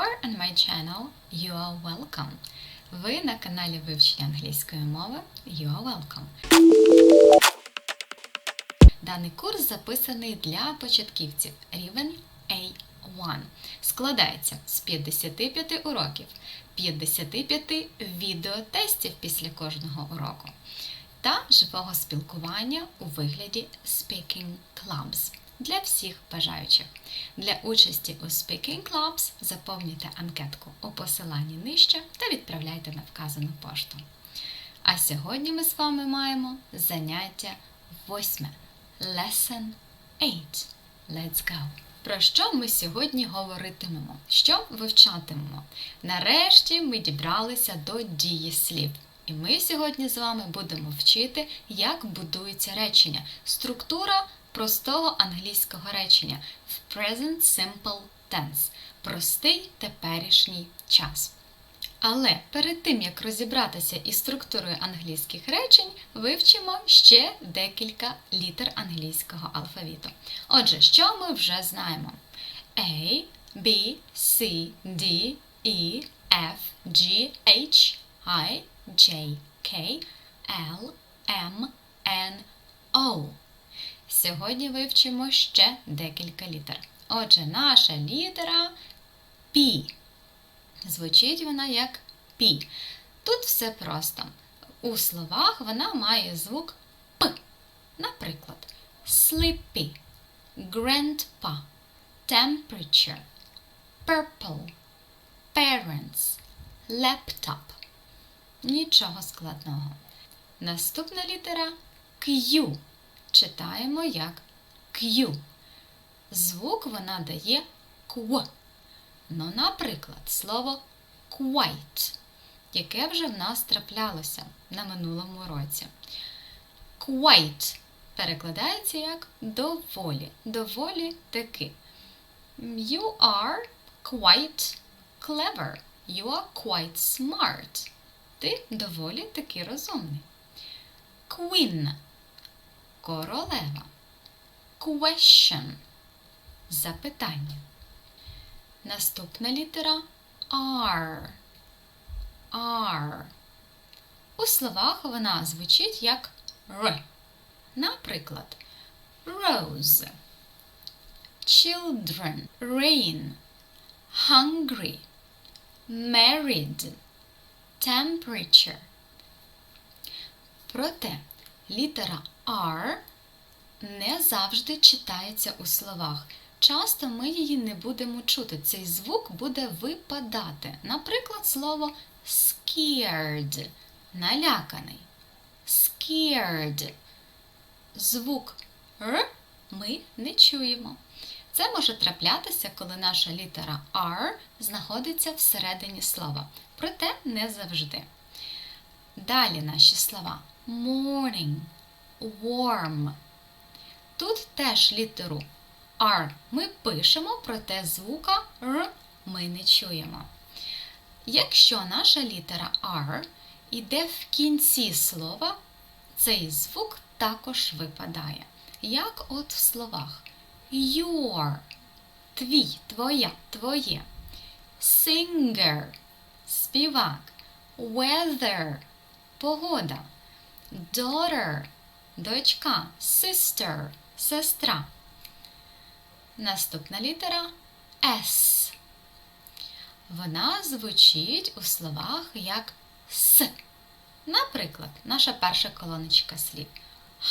are on my channel, you are welcome. Ви на каналі вивчення англійської мови. You are welcome. Даний курс записаний для початківців рівень A1. Складається з 55 уроків, 55 відеотестів після кожного уроку та живого спілкування у вигляді Speaking Clubs для всіх бажаючих. Для участі у Speaking Clubs заповнюйте анкетку у посиланні нижче та відправляйте на вказану пошту. А сьогодні ми з вами маємо заняття восьме. Lesson 8. Let's go! Про що ми сьогодні говоритимемо? Що вивчатимемо? Нарешті ми дібралися до дієслів. І ми сьогодні з вами будемо вчити, як будується речення. Структура простого англійського речення в Present Simple Tense. Простий теперішній час. Але перед тим, як розібратися із структурою англійських речень, вивчимо ще декілька літер англійського алфавіту. Отже, що ми вже знаємо? A, B, C, D, E, F, G, H, I, J, K, L, M, N, O. Сьогодні вивчимо ще декілька літер. Отже, наша літера P. Звучить вона як P. Тут все просто. У словах вона має звук П. Наприклад, sleepy, grandpa, temperature, purple, parents, laptop. Нічого складного. Наступна літера Q. Читаємо як Q. Звук вона дає кв. Ну, наприклад, слово quite, яке вже в нас траплялося на минулому році. Quite перекладається як доволі. Доволі таки. You are quite clever. You are quite smart. Ти доволі таки розумний. Queen королева. Question запитання. Наступна літера R. R. У словах вона звучить як Р. Наприклад, rose, children, rain, hungry, married, temperature. Проте літера R не завжди читається у словах. Часто ми її не будемо чути. Цей звук буде випадати. Наприклад, слово scared наляканий. Scared. Звук Р ми не чуємо. Це може траплятися, коли наша літера R знаходиться всередині слова. Проте не завжди. Далі наші слова morning, warm. Тут теж літеру R ми пишемо, проте звука R ми не чуємо. Якщо наша літера R йде в кінці слова, цей звук також випадає. Як от в словах your, твій, твоя, твоє, singer, співак, weather, погода, daughter, дочка, sister, сестра. Наступна літера S. Вона звучить у словах як С. Наприклад, наша перша колоночка слів.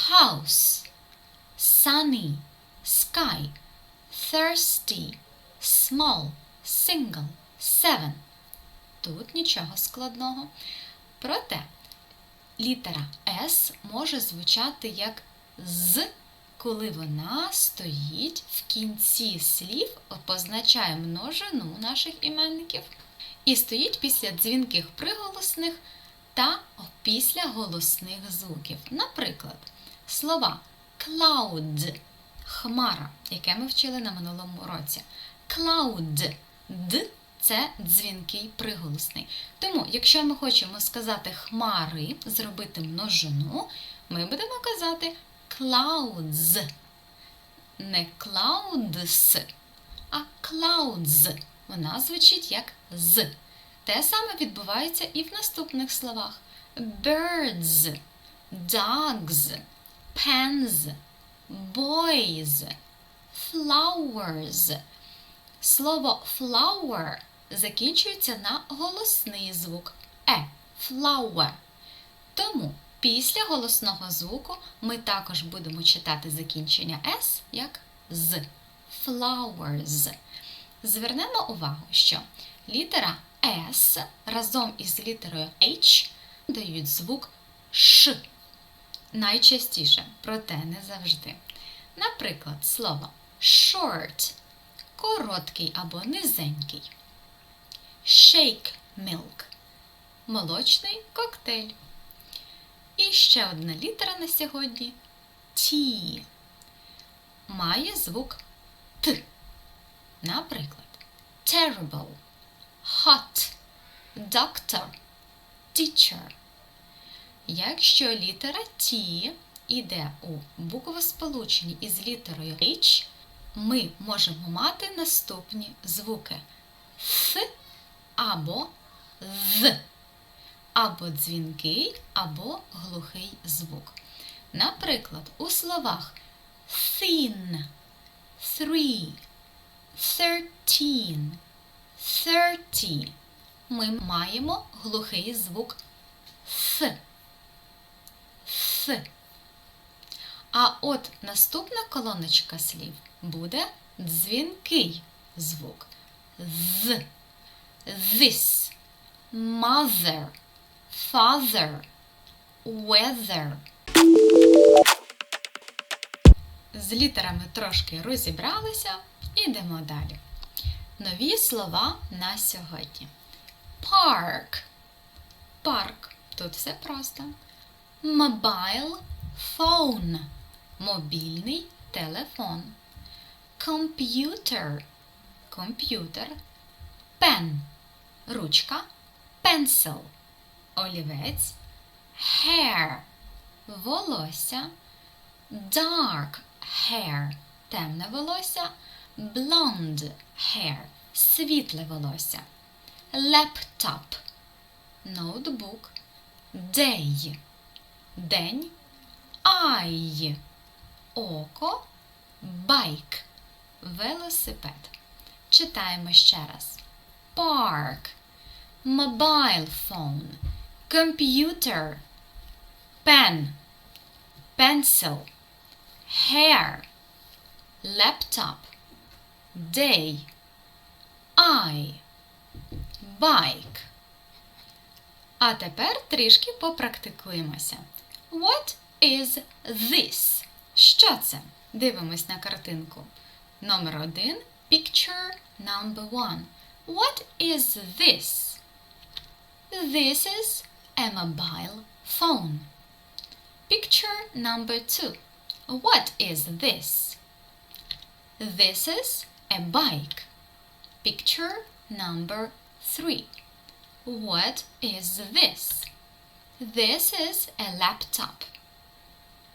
House, sunny, sky, thirsty, small, single, seven. Тут нічого складного. Проте літера S може звучати як з коли вона стоїть в кінці слів, позначає множину наших іменників, і стоїть після дзвінких приголосних та після голосних звуків. Наприклад, слова cloud хмара, яке ми вчили на минулому році. Cloud це дзвінкий приголосний. Тому, якщо ми хочемо сказати хмари, зробити множину, ми будемо казати clouds. Не clouds, а clouds. вона звучить як з. Те саме відбувається і в наступних словах: birds, dogs, pens, boys, flowers. Слово flower закінчується на голосний звук е flower. Тому після голосного звуку ми також будемо читати закінчення S як з flowers. Звернемо увагу, що літера S разом із літерою H дають звук Ш. Найчастіше, проте не завжди. Наприклад, слово short короткий або низенький. Shake milk молочний коктейль. І ще одна літера на сьогодні T. Має звук Т. Наприклад, terrible, hot, doctor, teacher. Якщо літера T іде у буквосполученні із літерою H, ми можемо мати наступні звуки Ф або З, або дзвінкий, або глухий звук. Наприклад, у словах thin, three, thirteen, thirty ми маємо глухий звук С. С. А от наступна колоночка слів буде дзвінкий звук. З. This. Mother. Father. Weather. З літерами трошки розібралися. Ідемо далі. Нові слова на сьогодні. Park. Парк. Тут все просто. Mobile phone. Мобільний телефон. Computer. Комп'ютер. Pen. Ручка. Pencil. Олівець. Hair. Волосся. Dark hair. Темне волосся. Blonde hair. Світле волосся. Laptop. Ноутбук. Day. День. Eye. Око. Байк. Велосипед. Читаємо ще раз. Park. Mobile phone. Computer. Pen. Pencil. Hair. Laptop. Day. Eye. Bike. А тепер трішки попрактикуємося. What is this? Що це? Дивимось на картинку. Номер один. Picture number one. What is this? This is a mobile phone. Picture number two. What is this? This is a bike. Picture number three. What is this? This is a laptop.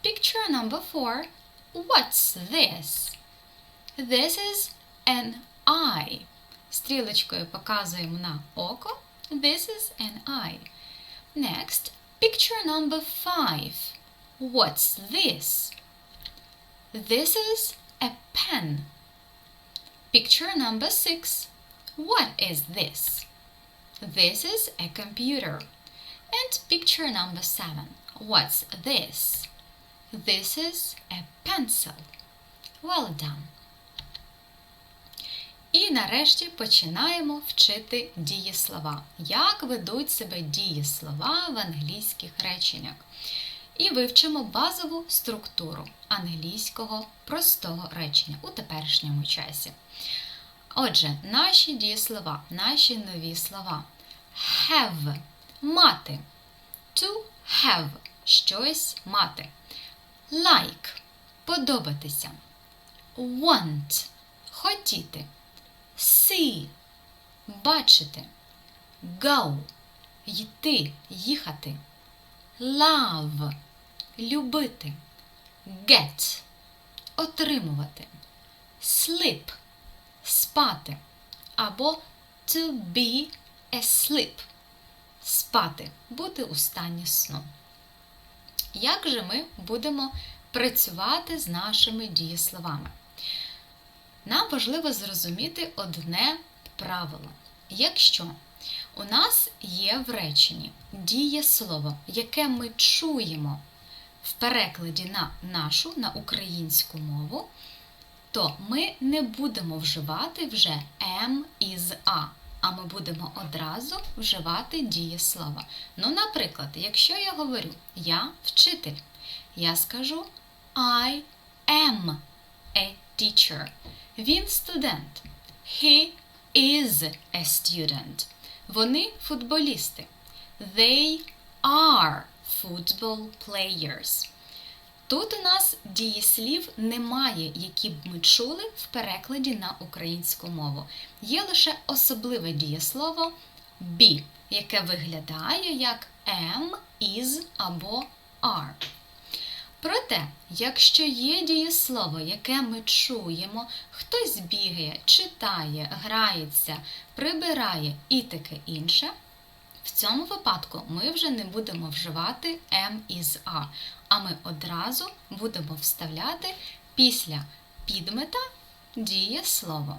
Picture number four. What's this? This is an eye. Стрілочкою показуємо на око. This is an eye. Next, picture number five. What's this? This is a pen. Picture number six. What is this? This is a computer. And picture number seven. What's this? This is a pencil. Well done. І нарешті починаємо вчити дієслова. Як ведуть себе дієслова в англійських реченнях. І вивчимо базову структуру англійського простого речення у теперішньому часі. Отже, наші дієслова, наші нові слова. Have мати. To have щось мати. Like подобатися. Want хотіти. See бачити. Go йти, їхати. Love любити. Get отримувати. Sleep спати. або to be asleep. Спати, бути у стані сну. Як же ми будемо працювати з нашими дієсловами? Нам важливо зрозуміти одне правило. Якщо у нас є в реченні дієслово, яке ми чуємо в перекладі на нашу, на українську мову, то ми не будемо вживати вже «am» із «а», а ми будемо одразу вживати дієслова. Ну, наприклад, якщо я говорю Я вчитель, я скажу I am a teacher. Він студент. He is a student. Вони футболісти. They are football players. Тут у нас дієслів немає, які б ми чули в перекладі на українську мову. Є лише особливе дієслово be, яке виглядає як am, is або are. Проте, якщо є дієслово, яке ми чуємо, хтось бігає, читає, грається, прибирає і таке інше, в цьому випадку ми вже не будемо вживати «am» із «a», а ми одразу будемо вставляти після підмета дієслово.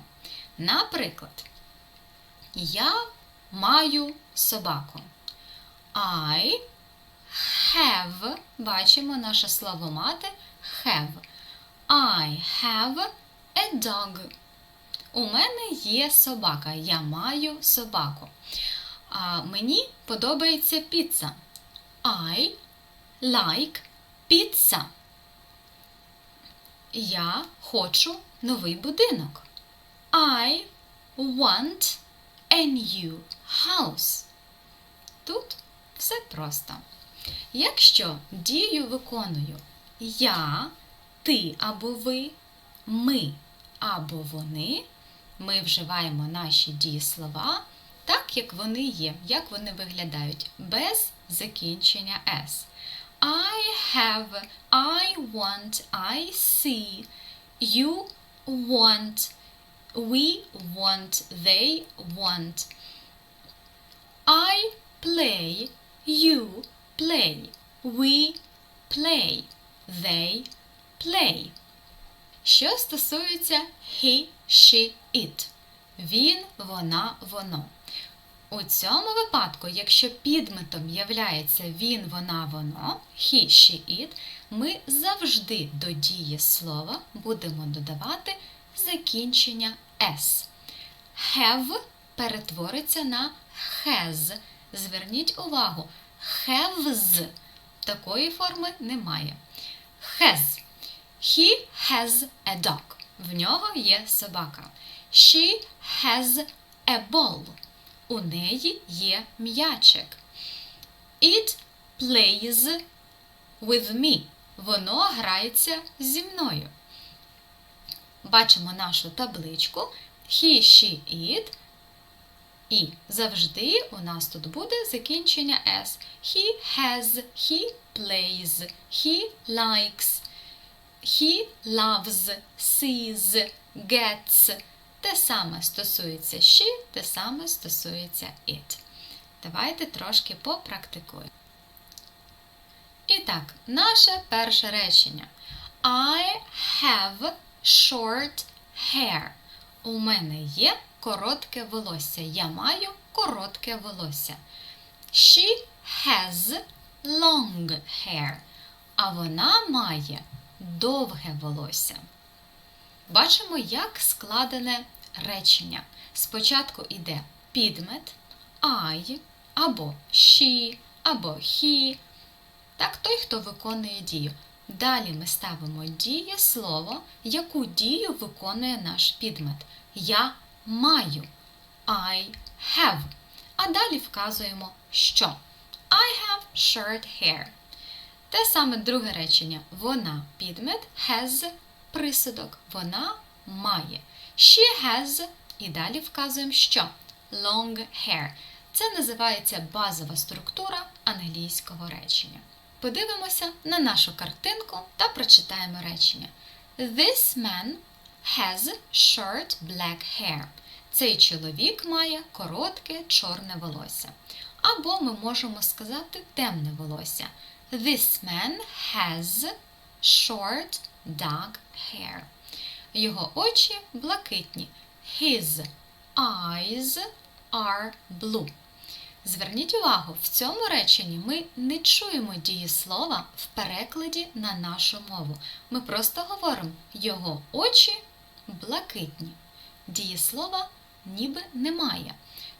Наприклад, я маю собаку. I have, бачимо наше слово мати have. I have a dog. У мене є собака. Я маю собаку. А мені подобається піца. I like pizza. Я хочу новий будинок. I want a new house. Тут все просто. Якщо дію виконую я, ти або ви, ми або вони, ми вживаємо наші дієслова так, як вони є, як вони виглядають, без закінчення S. I have, I want, I see, you want, we want, they want. I play, you play, we play, they play. Що стосується he, she, it. Він, вона, воно. У цьому випадку, якщо підметом являється він, вона, воно, he, she, it, ми завжди до дії слова будемо додавати закінчення s. Have перетвориться на has. Зверніть увагу, haves такої форми немає. Has. He has a dog. В нього є собака. She has a ball. У неї є м'ячик. It plays with me. Воно грається зі мною. Бачимо нашу табличку. He, she, it. І завжди у нас тут буде закінчення S. He has, he plays, he likes, he loves, sees, gets. Те саме стосується she, те саме стосується it. Давайте трошки попрактикуємо. І так, наше перше речення. I have short hair. У мене є коротке волосся. Я маю коротке волосся. She has long hair. А вона має довге волосся. Бачимо, як складене речення. Спочатку йде підмет I, або she, або he. Так, той, хто виконує дію. Далі ми ставимо дієслово, яку дію виконує наш підмет. Я маю. I have. А далі вказуємо, що. I have short hair. Те саме друге речення. Вона підмет has присудок. Вона має. She has. І далі вказуємо, що. Long hair. Це називається базова структура англійського речення. Подивимося на нашу картинку та прочитаємо речення. This man has short black hair. Цей чоловік має коротке чорне волосся. Або ми можемо сказати темне волосся. This man has short dark hair. Його очі блакитні. His eyes are blue. Зверніть увагу, в цьому реченні ми не чуємо дієслова в перекладі на нашу мову. Ми просто говоримо його очі блакитні. Дієслова ніби немає.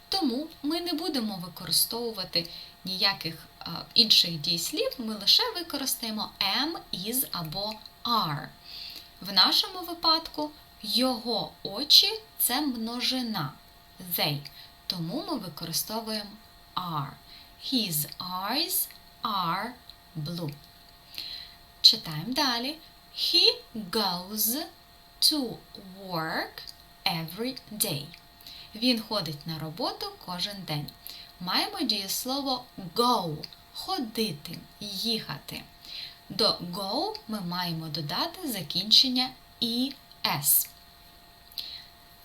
Тому ми не будемо використовувати ніяких е, інших дієслів, ми лише використаємо am, is або are. В нашому випадку його очі це множина they. Тому ми використовуємо are. His eyes are blue. Читаємо далі. He goes to work every day. Він ходить на роботу кожен день. Маємо дієслово go ходити, їхати. До go ми маємо додати закінчення «es».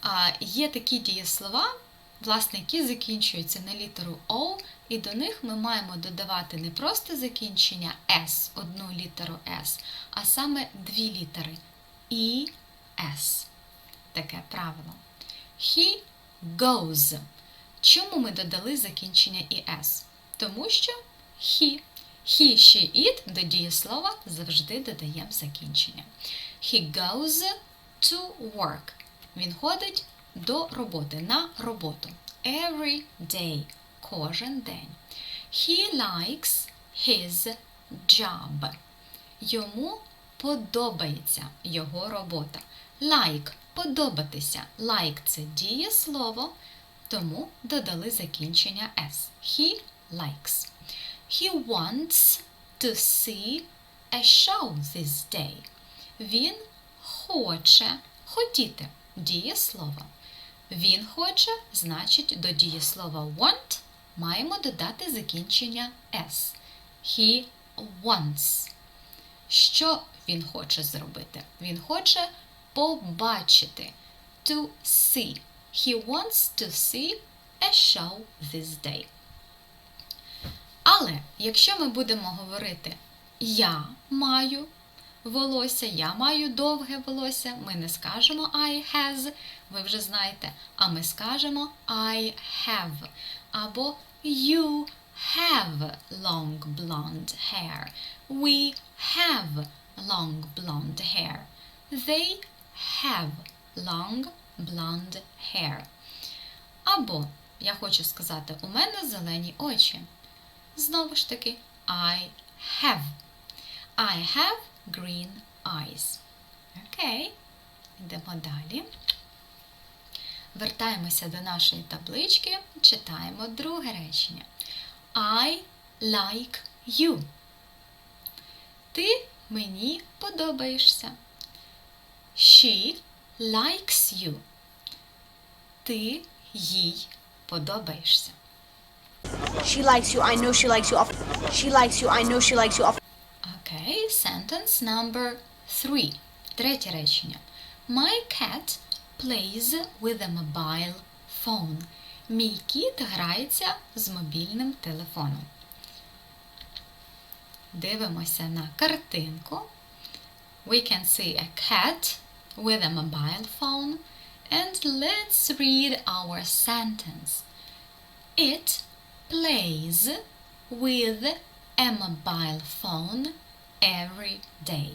А Є такі дієслова, власне, які закінчуються на літеру O, і до них ми маємо додавати не просто закінчення S, одну літеру S, а саме дві літери S. Таке правило. He goes. Чому ми додали закінчення «es»? Тому що he. He, she, it до дієслова завжди додаємо закінчення. He goes to work. Він ходить до роботи, на роботу. Every day. Кожен день. He likes his job. Йому подобається його робота. Like подобатися. Like це дієслово, тому додали закінчення S. He likes. He wants to see a show this day. Він хоче хотіти дієслово. Він хоче, значить, до дієслова want маємо додати закінчення S. He wants. Що він хоче зробити? Він хоче побачити. To see. He wants to see a show this day. Але якщо ми будемо говорити я маю волосся, я маю довге волосся, ми не скажемо I has, ви вже знаєте, а ми скажемо I have. Або you have long blonde hair. We have long blonde hair. They have long blonde hair. Або я хочу сказати, у мене зелені очі. Знову ж таки, I have. I have green eyes. Окей, йдемо далі. Вертаємося до нашої таблички, читаємо друге речення. I like you. Ти мені подобаєшся. She likes you. Ти їй подобаєшся. She likes you. I know she likes you. She likes you. I know she likes you. Окей, sentence number three. Третє речення. My cat plays with a mobile phone. Мій кіт грається з мобільним телефоном. Дивимося на картинку. We can see a cat with a mobile phone. And let's read our sentence. It plays with a mobile phone every day.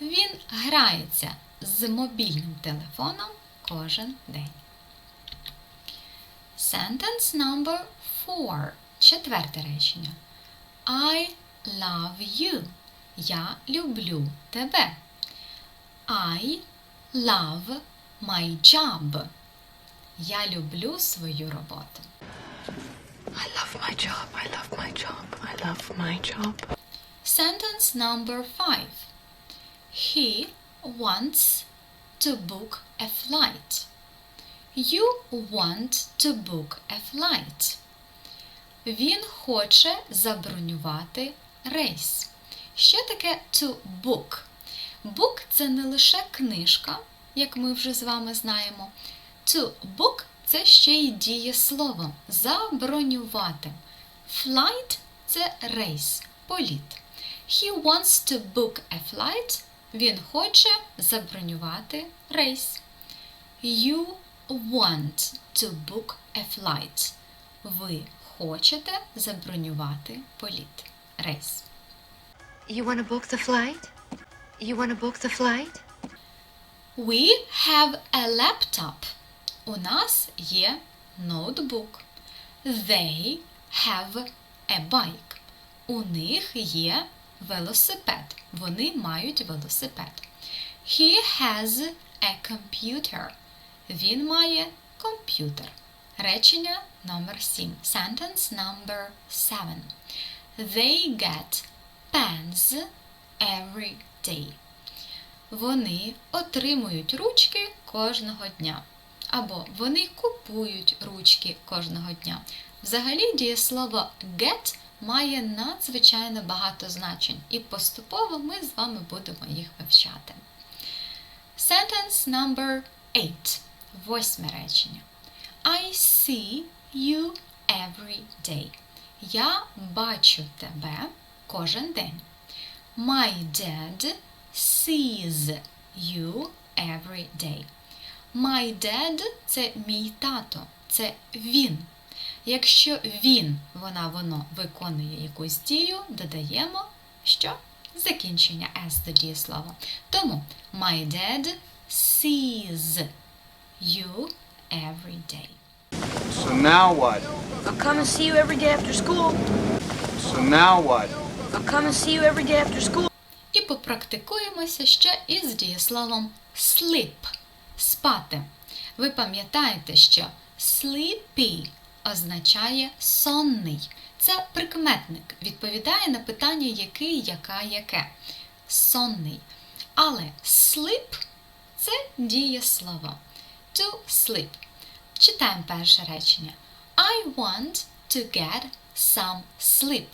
Він грається з мобільним телефоном кожен день. Sentence number four. Четверте речення. I love you. Я люблю тебе. I love my job. Я люблю свою роботу. I love my job. I love my job. I love my job. Sentence number five. He wants to book a flight. You want to book a flight. Він хоче забронювати рейс. Що таке to book? Book – це не лише книжка, як ми вже з вами знаємо. To book це ще й дієслово забронювати. Flight це рейс, політ. He wants to book a flight. Він хоче забронювати рейс. You want to book a flight. Ви хочете забронювати політ, рейс. You want to book the flight? You want to book the flight? We have a laptop. У нас є ноутбук. They have a bike. У них є велосипед. Вони мають велосипед. He has a computer. Він має комп'ютер. Речення номер 7. Sentence number 7. They get pens every day. Вони отримують ручки кожного дня. Або вони купують ручки кожного дня. Взагалі дієслово get має надзвичайно багато значень, і поступово ми з вами будемо їх вивчати. Sentence number 8. Восьме речення. I see you every day. Я бачу тебе кожен день. My dad sees you every day. My dad – це мій тато, це він. Якщо він, вона, воно виконує якусь дію, додаємо що? Закінчення S до дієслова. Тому my dad sees you every day. So now what? I'll come and see you every day after school. So now what? І попрактикуємося ще із дієсловом sleep спати. Ви пам'ятаєте, що sleepy означає сонний. Це прикметник, відповідає на питання який, яка, яке. Сонний. Але sleep це дієслово. To sleep. Читаємо перше речення. I want to get some sleep.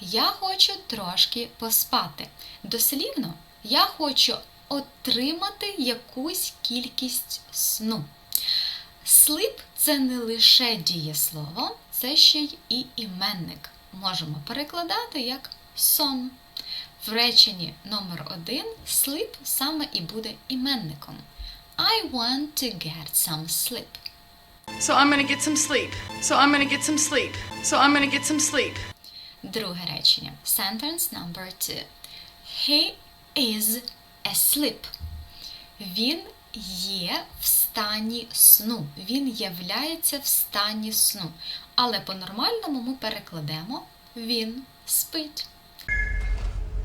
Я хочу трошки поспати. Дослівно, я хочу отримати якусь кількість сну. Sleep – це не лише дієслово, це ще й і іменник. Можемо перекладати як сон. В реченні номер один sleep саме і буде іменником. I want to get some sleep. So I'm gonna get some sleep. So I'm gonna get some sleep. So I'm gonna get some sleep. Друге речення. Sentence number two. He is asleep. Він є в стані сну. Він являється в стані сну. Але по-нормальному ми перекладемо він спить.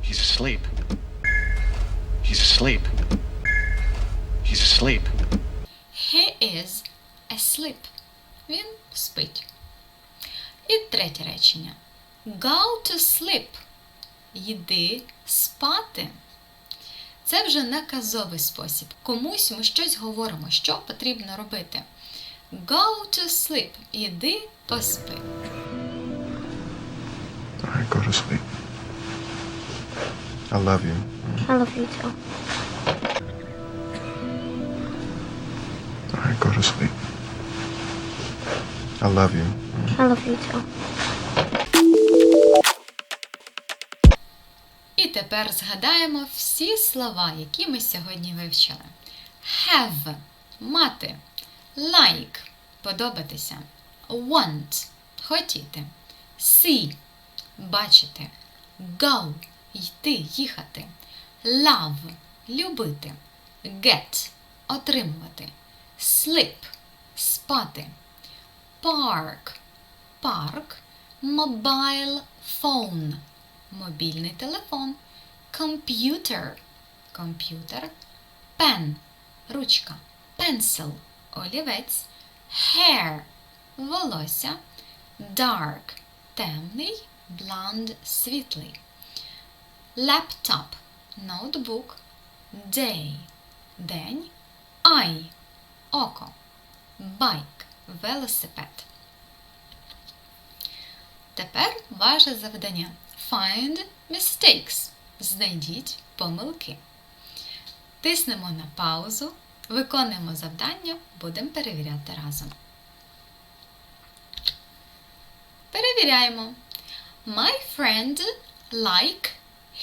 He's asleep. He's asleep. He's asleep. He is asleep. Він спить. І третє речення. Go to sleep. Йди спати. Це вже наказовий спосіб. Комусь ми щось говоримо, що потрібно робити. Go to sleep. Іди поспи. Right, go to sleep. I love you. I love you too. Right, go to sleep. I love you. I love you too. Тепер згадаємо всі слова, які ми сьогодні вивчили. Have мати, like подобатися, want хотіти, see бачити, go йти, їхати, love любити, get отримувати, sleep спати, park парк, mobile phone мобільний телефон, computer комп'ютер, pen ручка, pencil олівець, hair. Волосся, dark. Темний, blonde світлий, laptop ноутбук, day. День, eye око, bike велосипед. Тепер ваше завдання Find mistakes. Знайдіть помилки. Тиснемо на паузу Виконуємо завдання, будемо перевіряти разом. Перевіряємо. My friend like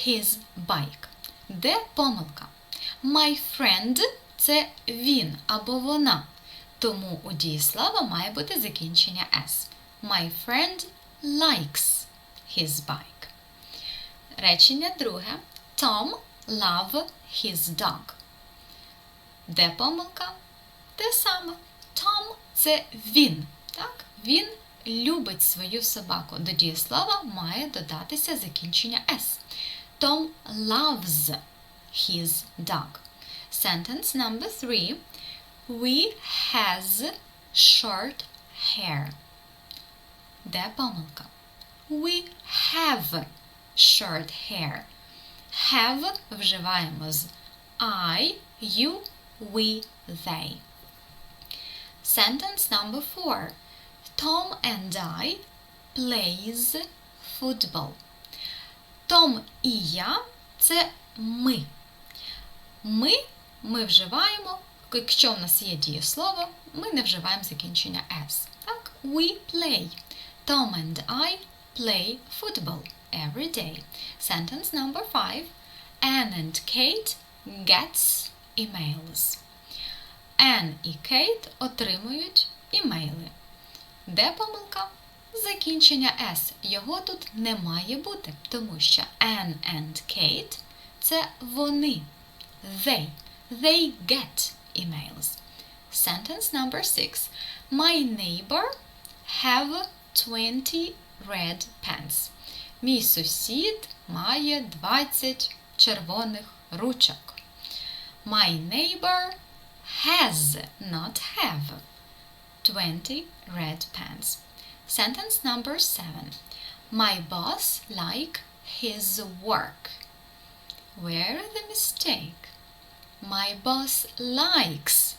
his bike. Де помилка? My friend це він або вона. Тому у дієслова має бути закінчення S. My friend likes his bike. Речення друге. Tom love his dog. Де помилка? Те саме. Tom це він. Так? Він любить свою собаку. До дієслова має додатися закінчення S. Tom loves his dog. Sentence number three. We has short hair. Де помилка? We have short hair. Have вживаємо з I, you, we, they. Sentence number four. Tom and I plays football. Том і я це ми. Ми ми вживаємо, якщо в нас є дієслово, ми не вживаємо закінчення S. Так? We play. Tom and I play football every day. Sentence number five. Anne and Kate gets emails. Anne і Кейт отримують імейли. Де помилка? Закінчення S. Його тут не має бути, тому що Anne and Kate – це вони. They. They get emails. Sentence number six. My neighbor have 20 red pens. Мій сусід має 20 червоних ручок. My neighbor has, not have, 20 red pens. Sentence number seven. My boss like his work. Where the mistake? My boss likes.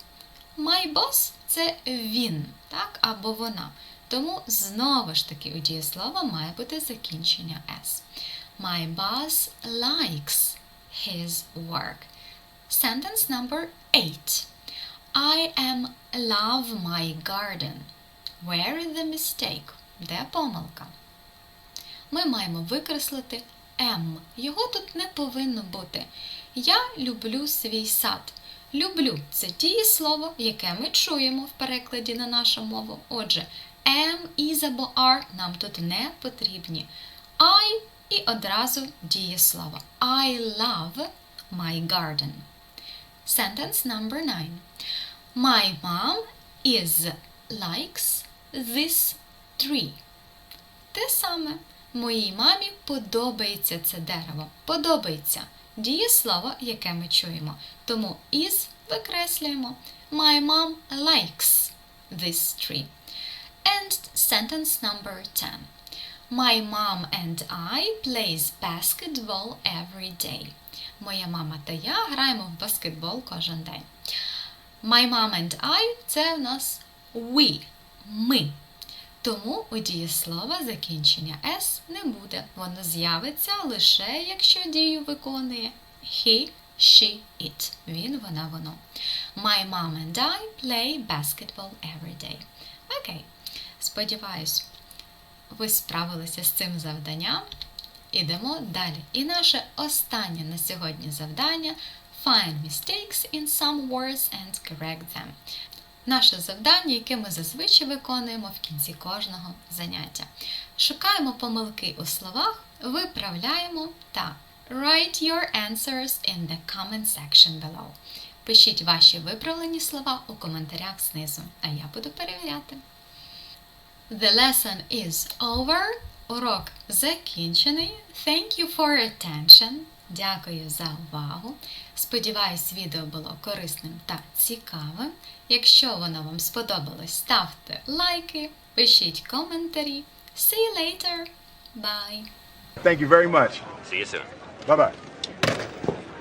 My boss це він, так, або вона. Тому знову ж таки у дієслова має бути закінчення S. My boss likes his work. Sentence number eight. I am love my garden. Where is the mistake? Де помилка? Ми маємо викреслити М. Його тут не повинно бути. Я люблю свій сад. Люблю це дієслово, яке ми чуємо в перекладі на нашу мову. Отже, am, is або are нам тут не потрібні. I і одразу дієслово. I love my garden. Sentence number nine. My mom is likes this tree. Те саме. Моїй мамі подобається це дерево. Подобається. Дієслово, яке ми чуємо. Тому is викреслюємо. My mom likes this tree. And sentence number 10. My mom and I plays basketball every day. Моя мама та я граємо в баскетбол кожен день. My mom and I це у нас we, ми. Тому у дієслова закінчення S не буде. Воно з'явиться лише якщо дію виконує he, she, it. Він, вона, воно. My mom and I play basketball every day. Окей. Сподіваюсь, ви справилися з цим завданням. Ідемо далі. І наше останнє на сьогодні завдання Find mistakes in some words and correct them. Наше завдання, яке ми зазвичай виконуємо в кінці кожного заняття. Шукаємо помилки у словах, виправляємо та write your answers in the comment section below. Пишіть ваші виправлені слова у коментарях знизу, а я буду перевіряти. The lesson is over. Урок закінчений. Thank you for attention. Дякую за увагу. Сподіваюсь, відео було корисним та цікавим. Якщо воно вам сподобалось, ставте лайки, пишіть коментарі. See you later. Bye. Thank you very much. See you soon. Bye bye.